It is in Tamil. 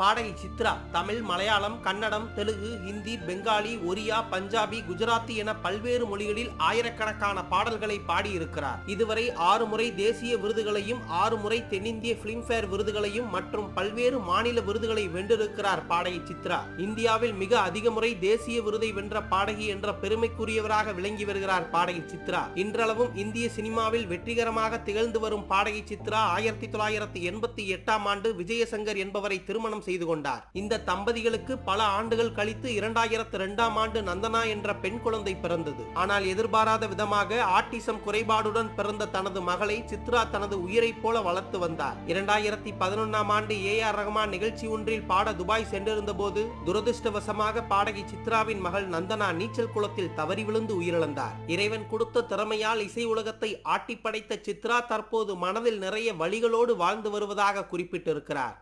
பாடகி சித்ரா தமிழ் மலையாளம் கன்னடம் தெலுங்கு ஹிந்தி பெங்காலி ஒரியா பஞ்சாபி குஜராத்தி என பல்வேறு மொழிகளில் ஆயிரக்கணக்கான பாடல்களை பாடியிருக்கிறார். இதுவரை ஆறு முறை தேசிய விருதுகளையும் ஆறு முறை தென்னிந்திய பிலிம்பேர் விருதுகளையும் மற்றும் பல்வேறு மாநில விருதுகளை வென்றிருக்கிறார் பாடகி சித்ரா. இந்தியாவில் மிக அதிக முறை தேசிய விருதை வென்ற பாடகி என்ற பெருமைக்குரியவராக விளங்கி வருகிறார் பாடகி சித்ரா. இன்றளவும் இந்திய சினிமாவில் வெற்றிகரமாக திகழ்ந்து வரும் பாடகி சித்ரா ஆயிரத்தி தொள்ளாயிரத்தி எண்பத்தி எட்டாம் ஆண்டு விஜயசங்கர் என்பவரை திருமணம் செய்து கொண்டார். இந்த தம்பதிகளுக்கு பல ஆண்டுகள் கழித்து இரண்டாயிரத்து இரண்டாம் ஆண்டு நந்தனா என்ற பெண் குழந்தை பிறந்தது. ஆனால் எதிர்பாராத விதமாக ஆட்டிசம் குறைபாடுடன் பிறந்த தனது மகளை சித்ரா தனது உயிரைப் போல வளர்த்து வந்தார். இரண்டாயிரத்தி பதினொன்னாம் ஆண்டு ஏ ஆர் ரஹ்மான் நிகழ்ச்சி ஒன்றில் பாட துபாய் சென்றிருந்த போது துரதிருஷ்டவசமாக பாடகி சித்ராவின் மகள் நந்தனா நீச்சல் குளத்தில் தவறி விழுந்து உயிரிழந்தார். இறைவன் கொடுத்த திறமையால் இசை உலகத்தை ஆட்டிப்படைத்த சித்ரா தற்போது மனதில் நிறைய வழிகளோடு வாழ்ந்து வருவதாக குறிப்பிட்டிருக்கிறார்.